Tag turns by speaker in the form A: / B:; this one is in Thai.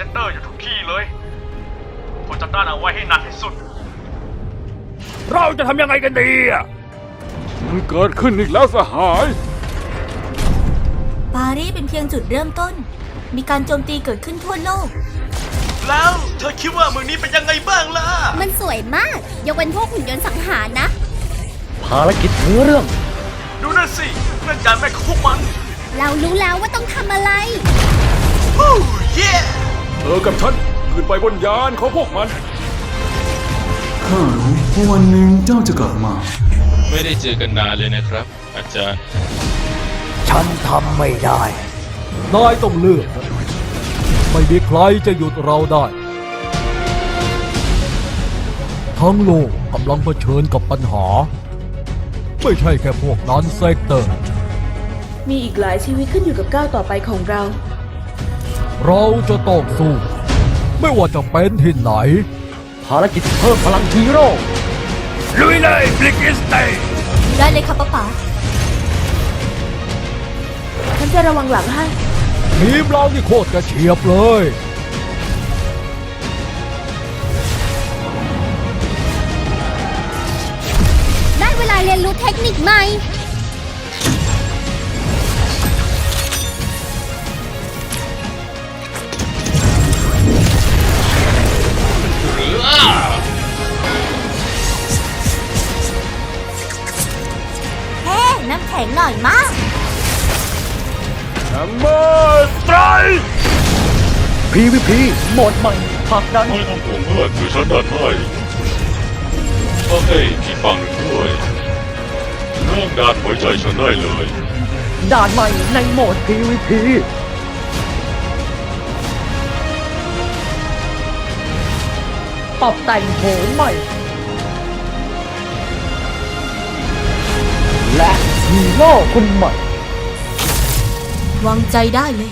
A: เซนเตอร์อยู่ทุกที่เลยผมจะต้านเอาไว้ให้หนักที่สุด
B: เราจะทำยังไงกันดีอะ
C: มันเกิดขึ้นอีกแล้วสหาย
D: ปารีสเป็นเพียงจุดเริ่มต้น มีการโจมตีเกิดขึ้นทั่วโลก
A: แล้วเธอคิดว่าเมืองนี้เป็นยังไงบ้างล่ะ
E: มันสวยมากยกเว้นพวกหุ่นยนต์สังหารนะ
B: ภารกิจเนื้อเรื่อง
A: ดูนั่นสินั่นจานแม่ของพวกมัน
E: เรารู้แล้วว่าต้องทำอะไร
A: ฮู้เย่
C: เธ อกับฉันขึ้นไปบนยานของพวกมัน
F: ข้ารู้ว่าวันหนึ่งเจ้าจะกลับมา
G: ไม่ได้เจอกันนานเลยนะครับ อาจารย์
B: ฉันทำไม่ได้ นายต้องเลือกนะไม่มีใครจะหยุดเราได้ ทั้งโลกกำลังเผชิญกับปัญหา ไม่ใช่แค่พวกนั้นเซกเตอร์
H: มีอีกหลายชีวิตขึ้นอยู่กับก้าวต่อไปของเรา
B: เราจะต้องสู้ ไม่ว่าจะเป็นที่ไหน ภารกิจเพิ่มพลังฮีโร่ ลุยเลยบลิกิสเต
D: ได้เลยค่ะป้าป๋า
H: ฉันจะระวังหลังให้
B: ทีมเรานี่โคตรกระเฉียบเลย
E: ได้เวลาเรียนรู้เทคนิคใหม่
D: เฮ้น้ำแข็งหน่อยมาก
C: แอมเมอร์สไตร
B: PVP โหมดใหม่ผลักดัน
G: ไม่ต้องห่วงเพื่อนคือฉันดันให้โอเคที่ฟังด้วยเริ่มการไว้ใจฉันได้เลย
B: ด่านใหม่ในโหมด PVP ปรับแต่งโฉมใหม่ ฮีโร่คนใหม่
D: วางใจได้เลย